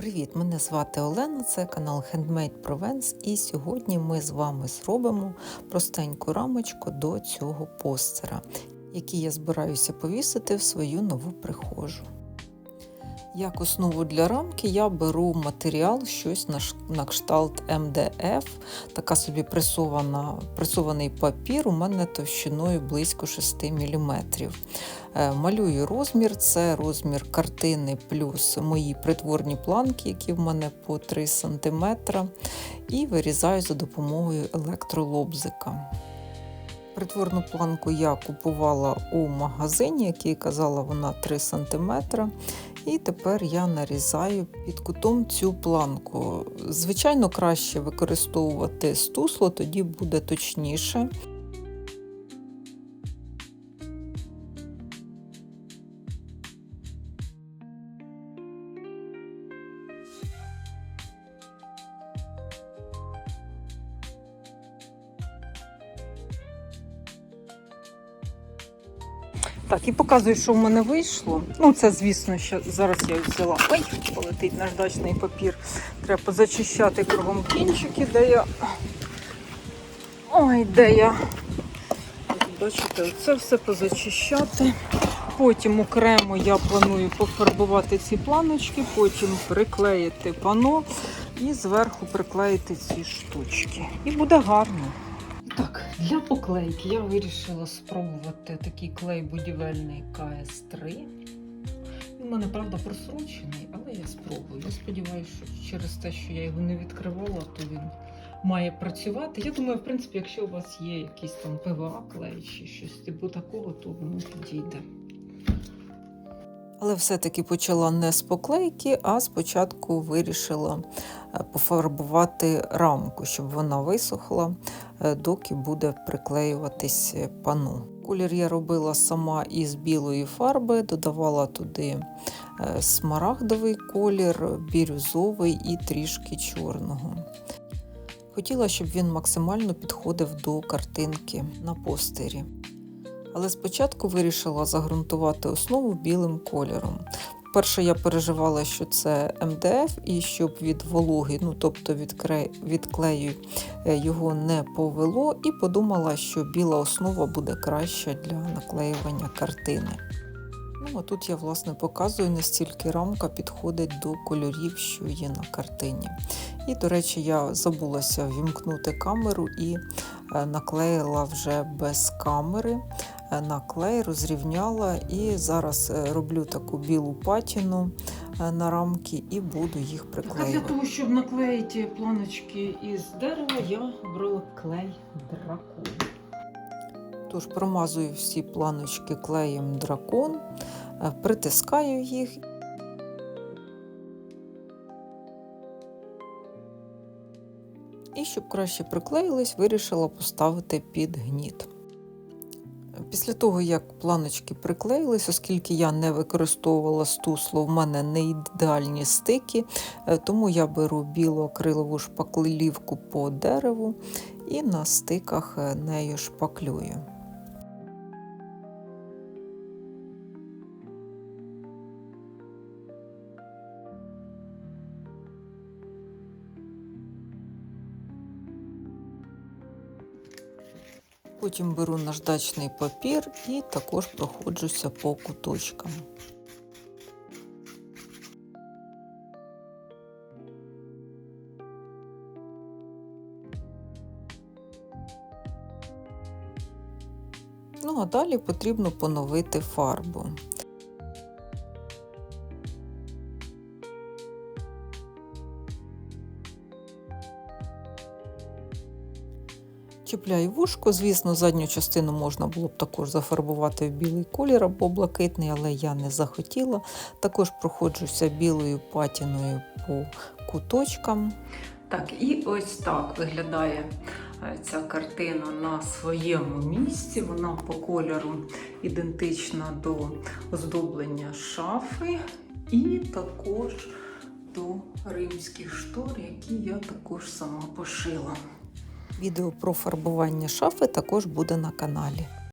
Привіт! Мене звати Олена, це канал Handmade Provence, і сьогодні ми з вами зробимо простеньку рамочку до цього постера, який я збираюся повісити в свою нову прихожу. Як основу для рамки я беру матеріал, щось на, кшталт МДФ, така собі пресована, пресований папір у мене товщиною близько 6 мм. Е, Малюю розмір, це розмір картини плюс мої притворні планки, які в мене по 3 см, і вирізаю за допомогою електролобзика. Притворну планку я купувала у магазині, який казала вона 3 см. І тепер я нарізаю під кутом цю планку. Звичайно, краще використовувати стусло, тоді буде точніше. Так, і показую, що в мене вийшло. Ну, це, звісно, що зараз я взяла. Ой, полетить наждачний папір. Треба позачищати кругом кінчики, де я. Ой, де я. Бачите, це все позачищати. Потім окремо я планую пофарбувати ці планочки, потім приклеїти пано і зверху приклеїти ці штучки. І буде гарно. Так, для поклейки я вирішила спробувати такий клей будівельний КС3. Він мене, правда, просрочений, але я спробую. Я сподіваюся, що через те, що я його не відкривала, то він має працювати. Я думаю, в принципі, якщо у вас є якийсь там ПВА клей чи щось типу такого, то воно підійде. Але все-таки почала не з поклейки, а спочатку вирішила е, пофарбувати рамку, щоб вона висохла, е, доки буде приклеюватись е, пану. Колір я робила сама із білої фарби, додавала туди смарагдовий колір, бірюзовий і трішки чорного. Хотіла, щоб він максимально підходив до картинки на постері. Але спочатку вирішила загрунтувати основу білим кольором. Перше, я переживала, що це МДФ, і щоб від вологи, ну тобто від клею е, його не повело, і подумала, що біла основа буде краща для наклеювання картини. Ну, а тут я власне показую, настільки рамка підходить до кольорів, що є на картині. І, до речі, я забулася вімкнути камеру і е, наклеїла вже без камери е, на клей, розрівняла і зараз е, роблю таку білу патіну на рамки і буду їх Так, для того, щоб наклеїти планочки із дерева, я брала клей дракон. Тож промазую всі планочки клеєм дракон, притискаю їх. І щоб краще приклеїлись, вирішила поставити під гніт. Після того, як планочки приклеїлись, оскільки я не використовувала стусло, в мене не ідеальні стики, е, тому я беру білу акрилову шпаклівку по дереву і на стиках е, нею шпаклюю. Потім беру наждачний папір і також проходжуся по куточкам. Ну а далі потрібно поновити фарбу. Чіпляю вушко. Звісно, задню частину можна було б також зафарбувати в білий колір або блакитний, але я не захотіла. Також проходжуся білою патіною по куточкам. Так, і ось так виглядає е, ця картина на своєму місці. Вона по кольору ідентична до оздоблення шафи і також до римських штор, які я також сама пошила. Відео про фарбування шафи також буде на каналі.